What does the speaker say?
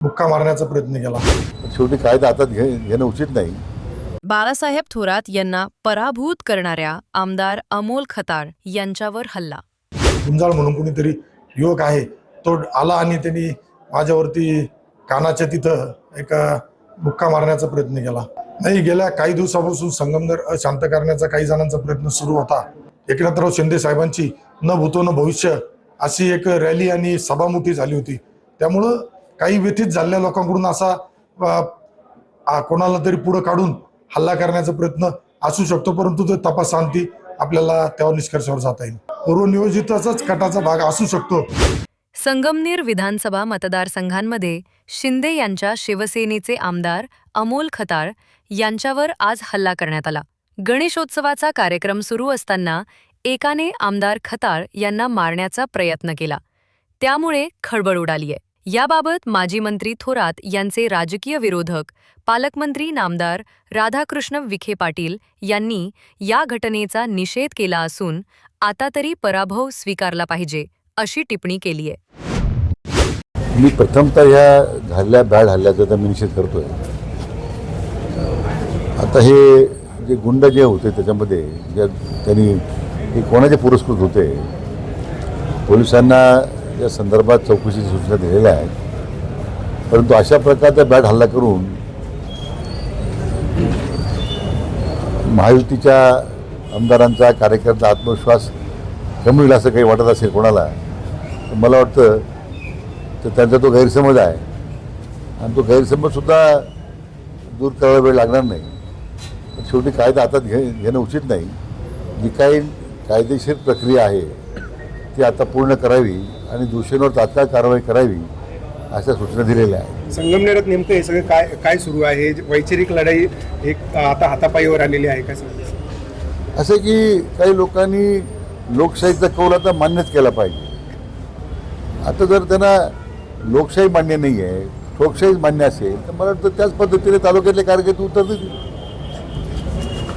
बुक्का मारण्याचा प्रयत्न केला. शेवटी कायदा हातात घे घेणं उचित नाही. बाळासाहेब थोरात यांना पराभूत करणाऱ्या आमदार अमोल खताळ यांच्यावर हल्ला. गुंजाळ म्हणून कोणीतरी युवक आहे तो आला आणि त्यांनी माझ्यावरती कानाच्या तिथं एक अ, बुक्का मारण्याचा प्रयत्न केला. नाही गेल्या काही दिवसापासून संगमनेर अशांत करण्याचा काही जणांचा प्रयत्न सुरू होता. एकनाथराव शिंदे साहेबांची न भूतो न भविष्य अशी एक रॅली आणि सभा मोठी झाली होती. त्यामुळं काही व्यथित झालेल्या लोकांकडून असा कोणाला तरी पुढं काढून हल्ला करण्याचा प्रयत्न असू शकतो परंतु तो तपासांती आपल्याला त्यावर निष्कर्षावर जाता येईल. पूर्वनियोजितच कटाचा भाग असू शकतो. संगमनेर विधानसभा मतदारसंघांमध्ये शिंदे यांच्या शिवसेनेचे आमदार अमोल खताळ यांच्यावर आज हल्ला करण्यात आला. गणेशोत्सवाचा कार्यक्रम सुरू असताना एकाने आमदार खताळ यांना मारण्याचा प्रयत्न केला. त्यामुळे खळबळ उडालीय. याबाबत माजी मंत्री थोरात यांचे राजकीय विरोधक पालकमंत्री नामदार राधाकृष्ण विखे पाटील यांनी या घटनेचा निषेध केला असून आता तरी पराभव स्वीकारला पाहिजे अशी टिप्पणी केली आहे. मी प्रथमतः ह्या झालेल्या बॅड हल्ल्याचा मी निषेध करतोय. आता हे जे गुंड जे होते त्याच्यामध्ये ज्या त्यांनी हे कोणाचे पुरस्कृत होते? पोलिसांना या संदर्भात चौकशीची सूचना दिलेल्या आहेत. परंतु अशा प्रकारचा बॅट हल्ला करून महायुतीच्या आमदारांचा कार्यकर्ता आत्मविश्वास कमी होईल असं काही वाटत असेल कोणाला तर मला वाटतं तर त्यांचा तो गैरसमज आहे. आणि तो गैरसमजसुद्धा दूर करायला वेळ लागणार नाही. पण शेवटी कायदा हातात घे घेणं उचित नाही. जी काही कायदेशीर प्रक्रिया आहे ती आता पूर्ण करावी. आणि दोषींवर तात्काळ कारवाई करावी अशा सूचना दिलेल्या आहेत. संगमनेरात नेमकं हे सगळं काय काय सुरू आहे? वैचारिक लढाई एक आता हातापायीवर आलेली आहे का असं की काही लोकांनी लोकशाहीचा कौल आता मान्यच केला पाहिजे. आता जर त्यांना लोकशाही मान्य नाही आहे ठोकशाही मान्य असेल तर मला वाटतं त्याच पद्धतीने तालुक्यातले कार्यकर्ते उत्तर देतील